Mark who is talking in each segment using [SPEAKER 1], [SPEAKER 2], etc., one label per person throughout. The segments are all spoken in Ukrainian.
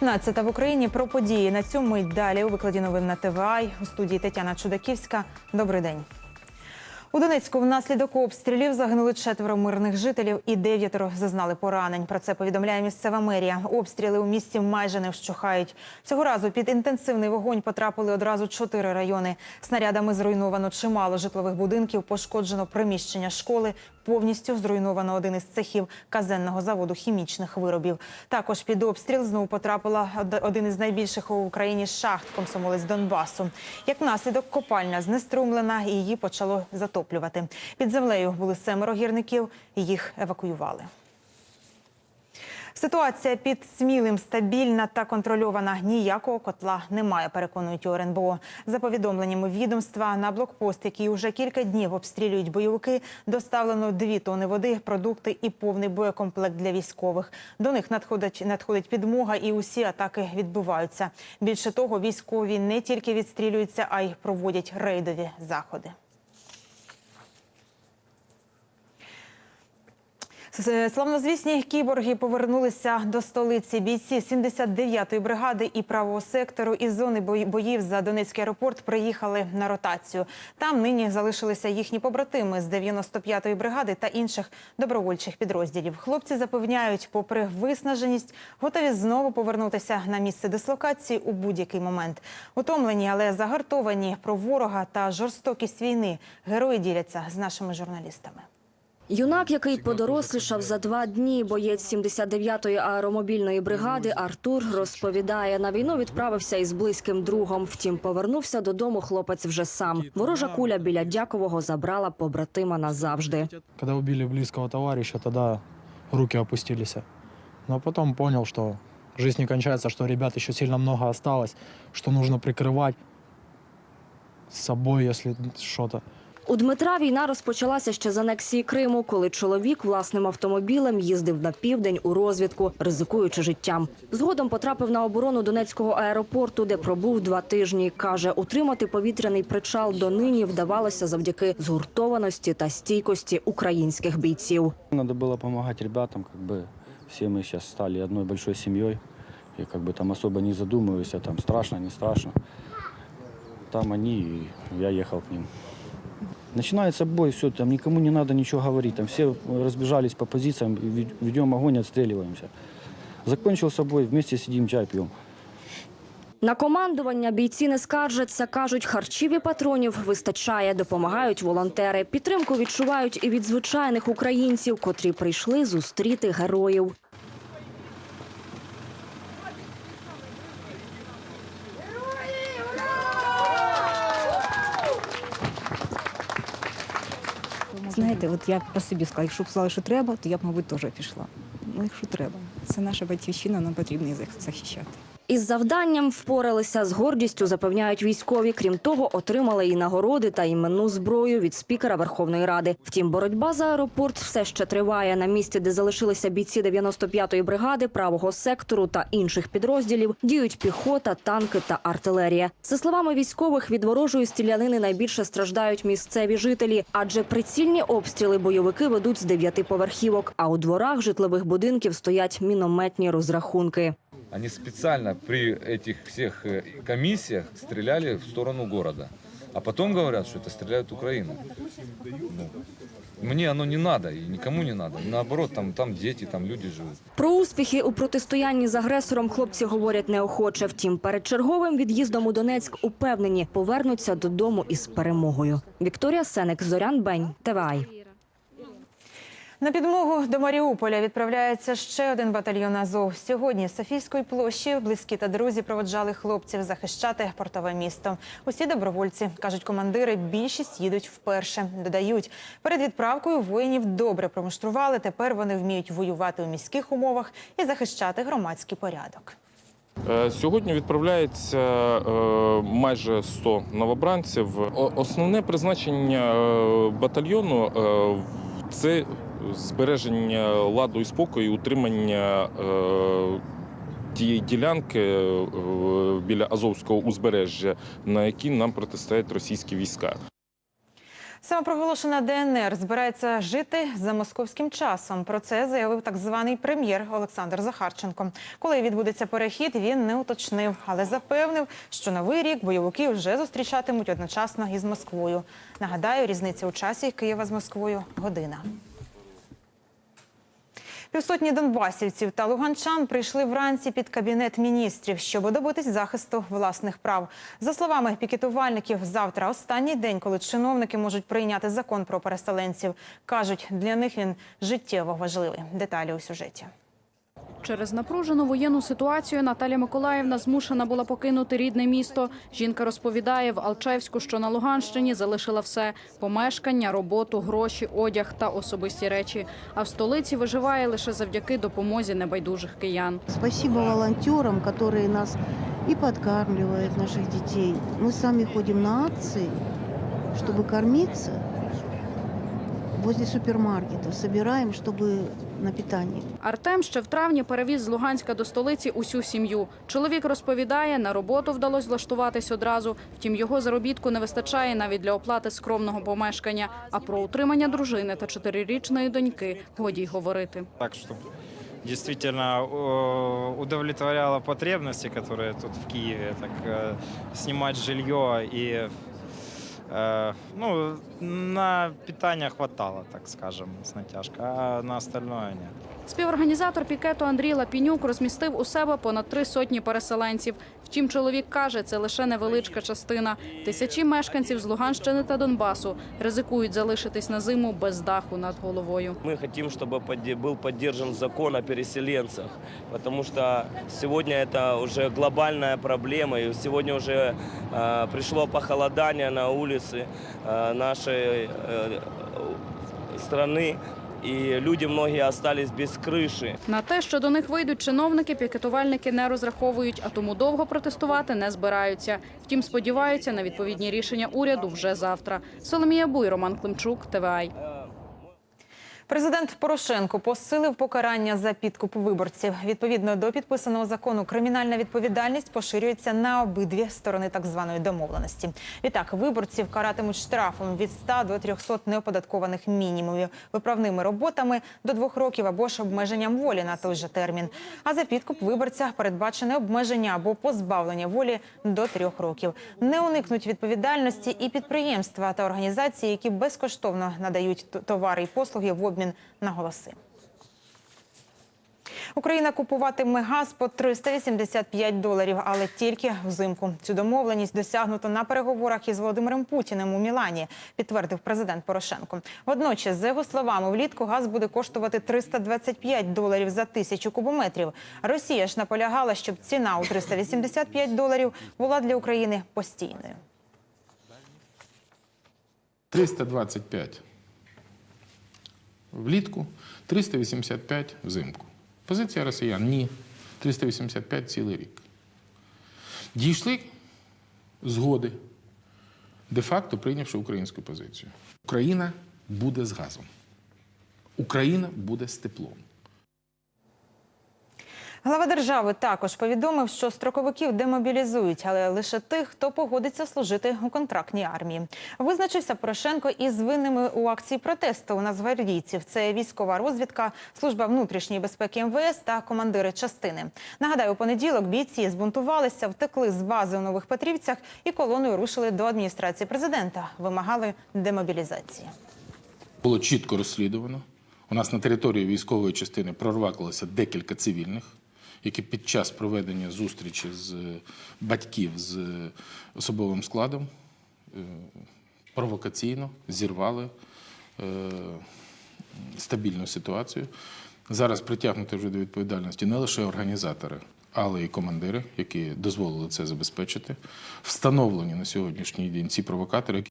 [SPEAKER 1] 19 в Україні про події на цю мить далі у викладі новин на ТВА у студії Тетяна Чудаківська. Добрий день. У Донецьку внаслідок обстрілів загинули четверо мирних жителів і дев'ятеро зазнали поранень. Про це повідомляє місцева мерія. Обстріли у місті майже не вщухають. Цього разу під інтенсивний вогонь потрапили одразу чотири райони. Снарядами зруйновано чимало житлових будинків, пошкоджено приміщення школи. Повністю зруйновано один із цехів казенного заводу хімічних виробів. Також під обстріл знову потрапила один із найбільших у Україні шахт комсомолець Донбасу. Як наслідок, копальня знеструмлена і її почало затоплювати. Під землею були семеро гірників, їх евакуювали. Ситуація під Смілим стабільна та контрольована. Ніякого котла немає, переконують у РНБО. За повідомленнями відомства, на блокпост, який уже кілька днів обстрілюють бойовики, доставлено дві тони води, продукти і повний боєкомплект для військових. До них надходить надходить підмога, і усі атаки відбуваються. Більше того, військові не тільки відстрілюються, а й проводять рейдові заходи. Славнозвісні кіборги повернулися до столиці. Бійці 79-ї бригади і правого сектору із зони бої- боїв за Донецький аеропорт приїхали на ротацію. Там нині залишилися їхні побратими з 95-ї бригади та інших добровольчих підрозділів. Хлопці запевняють, попри виснаженість, готові знову повернутися на місце дислокації у будь-який момент. Утомлені, але загартовані про ворога та жорстокість війни. Герої діляться з нашими журналістами.
[SPEAKER 2] Юнак, який подорослішав за два дні, боєць 79-ї аеромобільної бригади Артур розповідає, на війну відправився із близьким другом. Втім, повернувся додому хлопець вже сам. Ворожа куля біля Дякового забрала побратима назавжди.
[SPEAKER 3] Когда убили близкого товарища, тогда руки опустились. Но потом понял, что жизнь не кончается, что ребят еще сильно много осталось, что нужно прикрывать с собой, если что-то.
[SPEAKER 2] У Дмитра війна розпочалася ще з анексії Криму, коли чоловік власним автомобілем їздив на південь у розвідку, ризикуючи життям. Згодом потрапив на оборону Донецького аеропорту, де пробув два тижні. каже, утримати повітряний причал донині вдавалося завдяки згуртованості та стійкості українських бійців.
[SPEAKER 4] Надо было помогать ребятам, как бы все мы сейчас стали одной большой семьей. И как бы там особо не задумываясь, а там страшно, не страшно. Там они, и я ехал к ним. Начинается бой, все, там никому не надо ничего говорить. Там все разбежались по позициям, ведем огонь, отстреливаемся. Закончился бой, вместе сидим, чай пьем.
[SPEAKER 2] На командування бійці не скаржаться, кажуть, харчів і патронів вистачає, допомагають волонтери. Підтримку відчувають і від звичайних українців, котрі прийшли зустріти героїв.
[SPEAKER 5] Знаєте, от я по собі сказала, якщо б сказали, що треба, то я б, мабуть, теж пішла. Ну, якщо треба. Це наша батьківщина, нам потрібно їх захищати.
[SPEAKER 2] Із завданням впоралися з гордістю, запевняють військові. Крім того, отримали і нагороди та іменну зброю від спікера Верховної Ради. Втім, боротьба за аеропорт все ще триває. На місці, де залишилися бійці 95-ї бригади, правого сектору та інших підрозділів, діють піхота, танки та артилерія. За словами військових, від ворожої стрілянини найбільше страждають місцеві жителі, адже прицільні обстріли бойовики ведуть з дев'ятиповерхівок. А у дворах житлових будинків стоять мінометні розрахунки.
[SPEAKER 6] Они специально при этих всех э, комиссиях стреляли в сторону города. А потом говорят, что это стреляют Украина. Ну, мне оно не надо и никому не надо. Наоборот, там, там дети, там люди живут.
[SPEAKER 2] Про успіхи у протистоянні з агресором хлопці говорять неохоче. Втім, перед черговим від'їздом у Донецьк упевнені повернуться додому із перемогою. Вікторія Сеник, Зорян Бень, ТВАЙ.
[SPEAKER 1] На підмогу до Маріуполя відправляється ще один батальйон Азов. Сьогодні з Софійської площі близькі та друзі проводжали хлопців захищати портове місто. Усі добровольці кажуть, командири більшість їдуть вперше. Додають, перед відправкою воїнів добре промуштрували. Тепер вони вміють воювати у міських умовах і захищати громадський порядок.
[SPEAKER 7] Е, Сьогодні відправляється е, майже 100 новобранців. Основне призначення е, батальйону це збереження ладу і спокою, утримання е, тієї ділянки е, біля Азовського узбережжя, на якій нам протистоять російські війська.
[SPEAKER 1] Самопроголошена ДНР збирається жити за московським часом. Про це заявив так званий прем'єр Олександр Захарченко. Коли відбудеться перехід, він не уточнив, але запевнив, що новий рік бойовики вже зустрічатимуть одночасно із Москвою. Нагадаю, різниця у часі Києва з Москвою година. Півсотні донбасівців та луганчан прийшли вранці під кабінет міністрів, щоб добитись захисту власних прав. За словами пікетувальників, завтра останній день, коли чиновники можуть прийняти закон про переселенців. кажуть, для них він життєво важливий. Деталі у сюжеті.
[SPEAKER 8] Через напружену воєнну ситуацію Наталя Миколаївна змушена була покинути рідне місто. Жінка розповідає, в Алчевську, що на Луганщині, залишила все – помешкання, роботу, гроші, одяг та особисті речі. А в столиці виживає лише завдяки допомозі небайдужих киян.
[SPEAKER 9] Спасибо волонтерам, которые нас и подкармливают, наших детей. Мы сами ходим на акции, чтобы кормиться. Возле супермаркетов собираем, чтобы на питание.
[SPEAKER 8] Артем ще в травні перевіз з Луганська до столиці усю сім'ю. Чоловік розповідає, на роботу вдалося влаштуватись одразу. Втім, його заробітку не вистачає навіть для оплати скромного помешкання. А про утримання дружини та чотирирічної доньки годі й говорити.
[SPEAKER 10] так, чтобы действительно э, удовлетворяло потребности, которые тут в Киеве, так э, снимать жилье и э, ну, на питание хватало, так скажем, с натяжкой, а на остальное нет.
[SPEAKER 8] Співорганізатор пікету Андрій Лапінюк розмістив у себе понад три сотні переселенців. Втім, чоловік каже, це лише невеличка частина. Тисячі мешканців з Луганщини та Донбасу ризикують залишитись на зиму без даху над головою.
[SPEAKER 11] Мы хотим, чтобы подде- был поддержан закон о переселенцах, потому что сегодня это уже глобальная проблема, и сегодня уже э, пришло похолодание на улицы э, нашей э, страны, и люди многие остались без крыши.
[SPEAKER 8] На те, що до них вийдуть чиновники, пікетувальники не розраховують, а тому довго протестувати не збираються. Втім, сподіваються на відповідні рішення уряду вже завтра. Соломія Буй, Роман Климчук, ТВАЙ.
[SPEAKER 1] Президент Порошенко посилив покарання за підкуп виборців. Відповідно до підписаного закону, кримінальна відповідальність поширюється на обидві сторони так званої домовленості. Відтак, виборців каратимуть штрафом від 100 до 300 неоподаткованих мінімумів, виправними роботами до двох років або ж обмеженням волі на той же термін. А за підкуп виборця передбачене обмеження або позбавлення волі до трьох років. Не уникнуть відповідальності і підприємства та організації, які безкоштовно надають товари і послуги в обмін на голоси. Україна купуватиме газ по 385 доларів, але тільки взимку. Цю домовленість досягнуто на переговорах із Володимиром Путіним у Мілані, підтвердив президент Порошенко. Водночас, за його словами, влітку газ буде коштувати 325 доларів за тисячу кубометрів. Росія ж наполягала, щоб ціна у 385 доларів була для України постійною.
[SPEAKER 12] 325 влітку, 385 взимку. Позиція росіян ні. 385 цілий рік. Дійшли згоди, де-факто прийнявши українську позицію. Україна буде з газом. Україна буде з теплом.
[SPEAKER 1] Глава держави також повідомив, що строковиків демобілізують, але лише тих, хто погодиться служити у контрактній армії. Визначився Порошенко із винними у акції протесту у нацгвардійців. Це військова розвідка, служба внутрішньої безпеки МВС та командири частини. Нагадаю, у понеділок бійці збунтувалися, втекли з бази у нових Петрівцях і колоною рушили до адміністрації президента. Вимагали демобілізації.
[SPEAKER 12] Було чітко розслідувано. У нас на території військової частини прорвалося декілька цивільних, які під час проведення зустрічі з е, батьків з е, особовим складом е, провокаційно зірвали стабільну ситуацію. Зараз притягнути вже до відповідальності не лише організатори, але й командири, які дозволили це забезпечити. Встановлені на сьогоднішній день ці провокатори,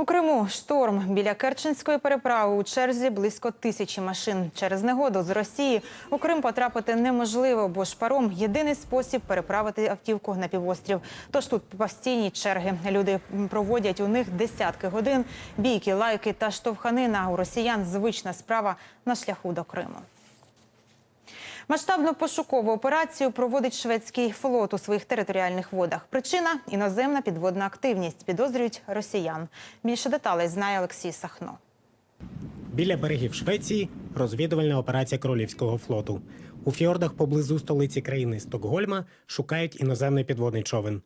[SPEAKER 1] У Криму шторм біля Керченської переправи у черзі близько тисячі машин. Через негоду з Росії у Крим потрапити неможливо, бо ж паром єдиний спосіб переправити автівку на півострів. Тож тут постійні черги. Люди проводять у них десятки годин. Бійки, лайки та штовханина у росіян звична справа на шляху до Криму. Масштабну пошукову операцію проводить шведський флот у своїх територіальних водах. Причина іноземна підводна активність. Підозрюють росіян. Більше деталей знає Олексій Сахно.
[SPEAKER 13] Біля берегів Швеції розвідувальна операція Королівського флоту. У фьордах поблизу столиці країни Стокгольма шукають іноземний підводний човен.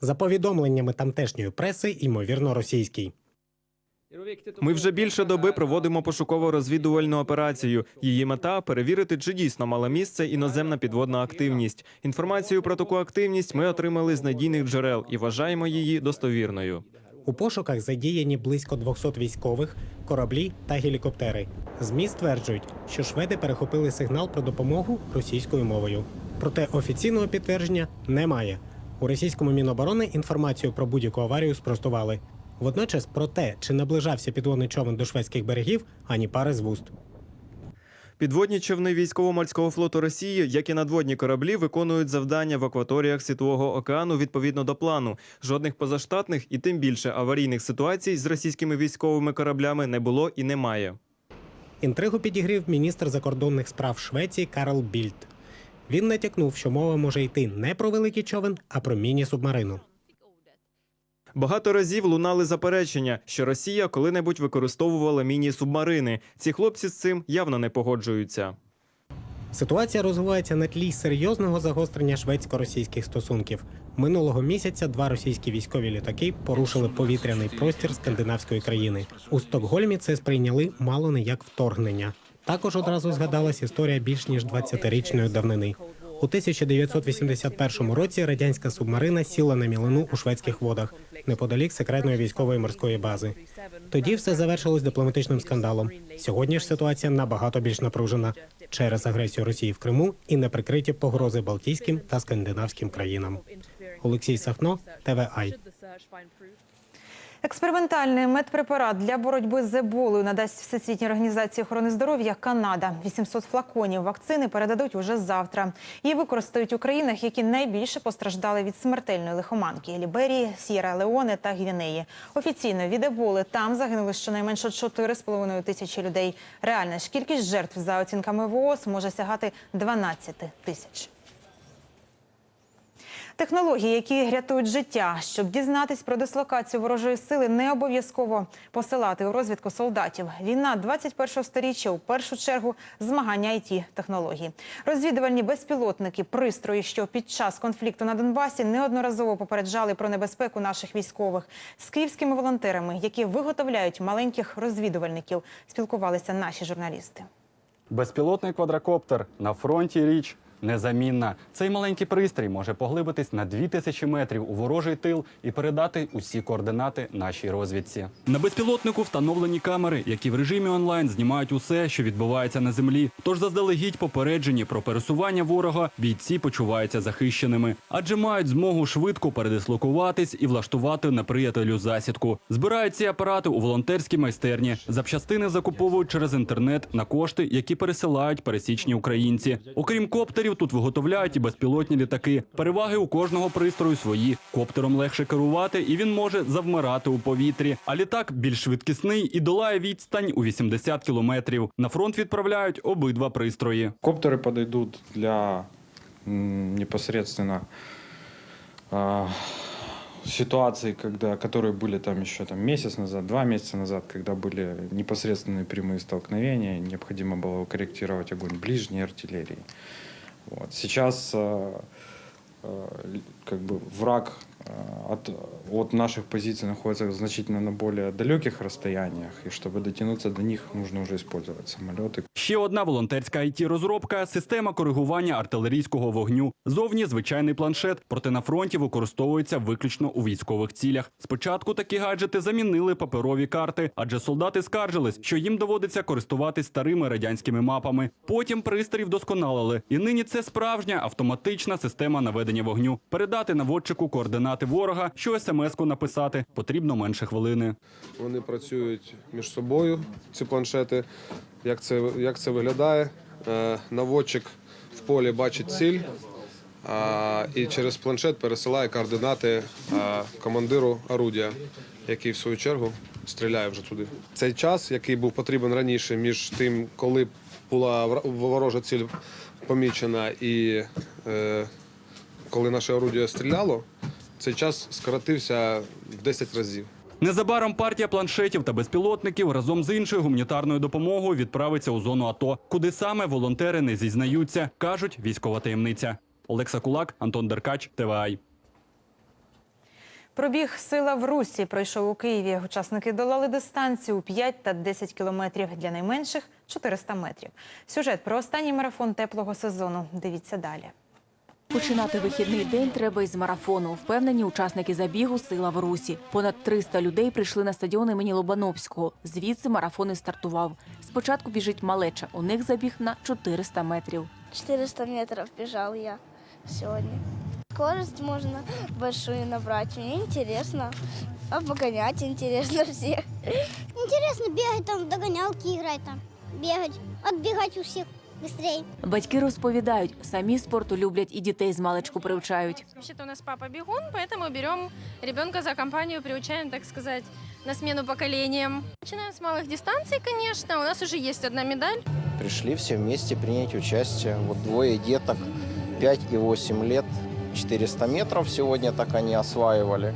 [SPEAKER 13] За повідомленнями тамтешньої преси, ймовірно, російський.
[SPEAKER 14] Ми вже більше доби проводимо пошуково-розвідувальну операцію. Її мета перевірити, чи дійсно мала місце іноземна підводна активність. Інформацію про таку активність ми отримали з надійних джерел і вважаємо її достовірною.
[SPEAKER 13] У пошуках задіяні близько 200 військових, кораблі та гелікоптери. ЗМІ стверджують, що шведи перехопили сигнал про допомогу російською мовою. Проте офіційного підтвердження немає. У російському міноборони інформацію про будь-яку аварію спростували. Водночас про те, чи наближався підводний човен до шведських берегів, ані пари з вуст.
[SPEAKER 14] Підводні човни військово-морського флоту Росії, як і надводні кораблі, виконують завдання в акваторіях Світового океану відповідно до плану. Жодних позаштатних і тим більше аварійних ситуацій з російськими військовими кораблями не було і немає.
[SPEAKER 13] Інтригу підігрів міністр закордонних справ Швеції Карл Більд. Він натякнув, що мова може йти не про великий човен, а про міні-субмарину.
[SPEAKER 14] Багато разів лунали заперечення, що Росія коли-небудь використовувала міні-субмарини. Ці хлопці з цим явно не погоджуються.
[SPEAKER 13] Ситуація розвивається на тлі серйозного загострення шведсько-російських стосунків. Минулого місяця два російські військові літаки порушили повітряний простір скандинавської країни. У Стокгольмі це сприйняли мало не як вторгнення. Також одразу згадалась історія більш ніж 20-річної давнини. У 1981 році радянська субмарина сіла на мілину у шведських водах неподалік секретної військової морської бази. Тоді все завершилось дипломатичним скандалом. Сьогодні ж ситуація набагато більш напружена через агресію Росії в Криму і неприкриті погрози Балтійським та скандинавським країнам. Олексій Сахно, ТВАЙ.
[SPEAKER 1] Експериментальний медпрепарат для боротьби з еболою надасть Всесвітній організації охорони здоров'я Канада. 800 флаконів вакцини передадуть уже завтра. Її використають у країнах, які найбільше постраждали від смертельної лихоманки – Ліберії, Сєра Леоне та Гвінеї. Офіційно від еболи там загинули щонайменше 4,5 тисячі людей. Реальна ж кількість жертв за оцінками ВООЗ може сягати 12 тисяч. Технології, які рятують життя, щоб дізнатись про дислокацію ворожої сили, не обов'язково посилати у розвідку солдатів. Війна 21-го сторіччя у першу чергу змагання it технологій. Розвідувальні безпілотники, пристрої, що під час конфлікту на Донбасі неодноразово попереджали про небезпеку наших військових з київськими волонтерами, які виготовляють маленьких розвідувальників. Спілкувалися наші журналісти.
[SPEAKER 15] Безпілотний квадрокоптер на фронті річ незамінна. Цей маленький пристрій може поглибитись на 2000 метрів у ворожий тил і передати усі координати нашій розвідці. На безпілотнику встановлені камери, які в режимі онлайн знімають усе, що відбувається на землі. Тож заздалегідь попереджені про пересування ворога, бійці почуваються захищеними, адже мають змогу швидко передислокуватись і влаштувати неприятелю засідку. Збирають ці апарати у волонтерській майстерні. Запчастини закуповують через інтернет на кошти, які пересилають пересічні українці. Окрім коптерів, тут виготовляють і безпілотні літаки. Переваги у кожного пристрою свої. Коптером легше керувати, і він може завмирати у повітрі. А літак більш швидкісний і долає відстань у 80 кілометрів. На фронт відправляють обидва пристрої.
[SPEAKER 16] Коптеры подойдут для м, непосредственно а, ситуаций, когда, которые были там еще там, месяц назад, два месяца назад, когда были непосредственные прямые столкновения, необходимо было корректировать огонь ближней артиллерии. Вот. Сейчас л- как бы враг а, от, от наших позиций находится значительно на более далеких расстояниях, и чтобы дотянуться до них, нужно уже использовать самолеты,
[SPEAKER 15] Ще одна волонтерська it розробка система коригування артилерійського вогню. Зовні звичайний планшет, проте на фронті використовується виключно у військових цілях. Спочатку такі гаджети замінили паперові карти, адже солдати скаржились, що їм доводиться користуватись старими радянськими мапами. Потім пристрій вдосконалили, і нині це справжня автоматична система наведення вогню. Передати наводчику координати ворога, що смс-ку написати потрібно менше хвилини.
[SPEAKER 17] Вони працюють між собою, ці планшети. Як це, як це виглядає? Е, наводчик в полі бачить ціль і через планшет пересилає координати а, командиру орудія, який в свою чергу стріляє вже туди. Цей час, який був потрібен раніше, між тим, коли була ворожа ціль помічена, і е, коли наше орудие стріляло, цей час скоротився в 10 разів.
[SPEAKER 15] Незабаром партія планшетів та безпілотників разом з іншою гуманітарною допомогою відправиться у зону АТО, куди саме волонтери не зізнаються, кажуть військова таємниця. Олекса Кулак, Антон Деркач, ТВАЙ.
[SPEAKER 1] Пробіг Сила в Русі пройшов у Києві. Учасники долали дистанцію у 5 та 10 кілометрів для найменших 400 метрів. Сюжет про останній марафон теплого сезону. Дивіться далі.
[SPEAKER 18] Починати вихідний день треба із марафону. Впевнені учасники забігу Сила в Русі. Понад 300 людей прийшли на стадіон імені Лобановського. Звідси марафон і стартував. Спочатку біжить малеча. У них забіг на 400 метрів.
[SPEAKER 19] 400 метров бежал я сегодня. Скорость можно большую набрать. Мне интересно. Обгонять интересно всех.
[SPEAKER 20] Интересно бегать там, в догонялки играть там, бегать, отбегать у всех быстрее.
[SPEAKER 18] Батьки розповідають, самі спорту люблять і дітей з маличку привчають.
[SPEAKER 21] Вообще-то у нас папа бегун, поэтому берем ребенка за компанию, приучаем, так сказать, на смену поколениям. Начинаем с малых дистанций, конечно. У нас уже есть одна медаль.
[SPEAKER 22] Пришли все вместе принять участие. Вот двое деток, 5 и 8 лет, 400 метров сегодня так они осваивали,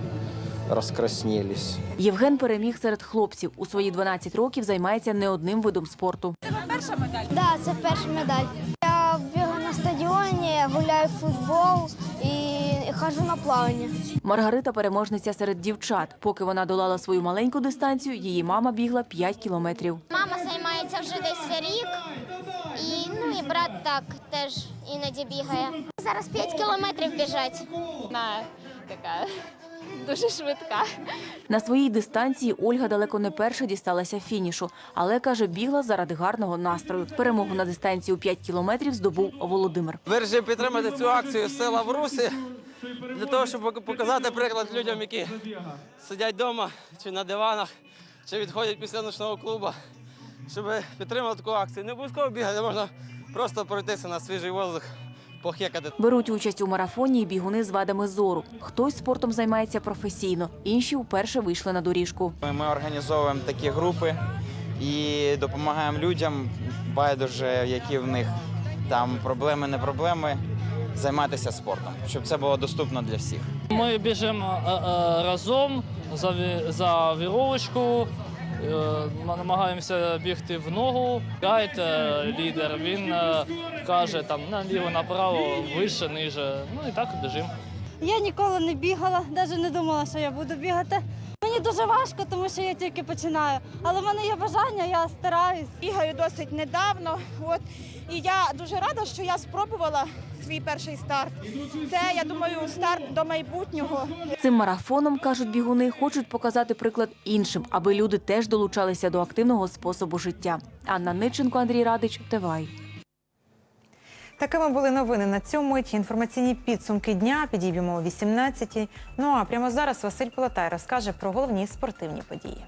[SPEAKER 22] раскраснелись.
[SPEAKER 18] Євген переміг серед хлопців. У свої 12 років займається не одним видом спорту.
[SPEAKER 20] Перша медаль? Да, це перша медаль. Я бігаю на стадіоні, гуляю в футбол і хожу на плавання.
[SPEAKER 18] Маргарита переможниця серед дівчат. Поки вона долала свою маленьку дистанцію, її мама бігла 5 кілометрів.
[SPEAKER 20] Мама займається вже десь рік, і, ну, і брат так теж іноді бігає. Зараз 5 кілометрів біжать.
[SPEAKER 21] Вона така дуже швидка.
[SPEAKER 18] На своїй дистанції Ольга далеко не перша дісталася фінішу, але каже, бігла заради гарного настрою. Перемогу на дистанції у 5 кілометрів здобув Володимир.
[SPEAKER 23] Вирішив підтримати цю акцію Сила в Русі для того, щоб показати приклад людям, які сидять вдома чи на диванах, чи відходять після ночного клубу, щоб підтримати таку акцію. Не обов'язково бігати, можна просто пройтися на свіжий воздух.
[SPEAKER 18] Беруть участь у марафоні і бігуни з вадами зору. Хтось спортом займається професійно, інші вперше вийшли на доріжку.
[SPEAKER 24] Ми організовуємо такі групи і допомагаємо людям, байдуже, які в них там проблеми, не проблеми, займатися спортом, щоб це було доступно для всіх.
[SPEAKER 25] Ми біжимо е, е, разом за, ві- за вірочку, е, намагаємося бігти в ногу. Гайд, е, лідер, він е, каже там наліво, направо, вище, ниже. Ну і так біжимо.
[SPEAKER 26] Я ніколи не бігала, навіть не думала, що я буду бігати. Мені дуже важко, тому що я тільки починаю. Але в мене є бажання, я стараюсь.
[SPEAKER 27] Бігаю досить недавно. От і я дуже рада, що я спробувала свій перший старт. Це я думаю, старт до майбутнього.
[SPEAKER 18] Цим марафоном кажуть бігуни, хочуть показати приклад іншим, аби люди теж долучалися до активного способу життя. Анна Ниченко, Андрій Радич, ТВАЙ.
[SPEAKER 1] Такими були новини на цьому миті. Інформаційні підсумки дня підійдемо о 18-й. Ну а прямо зараз Василь Полотай розкаже про головні спортивні події.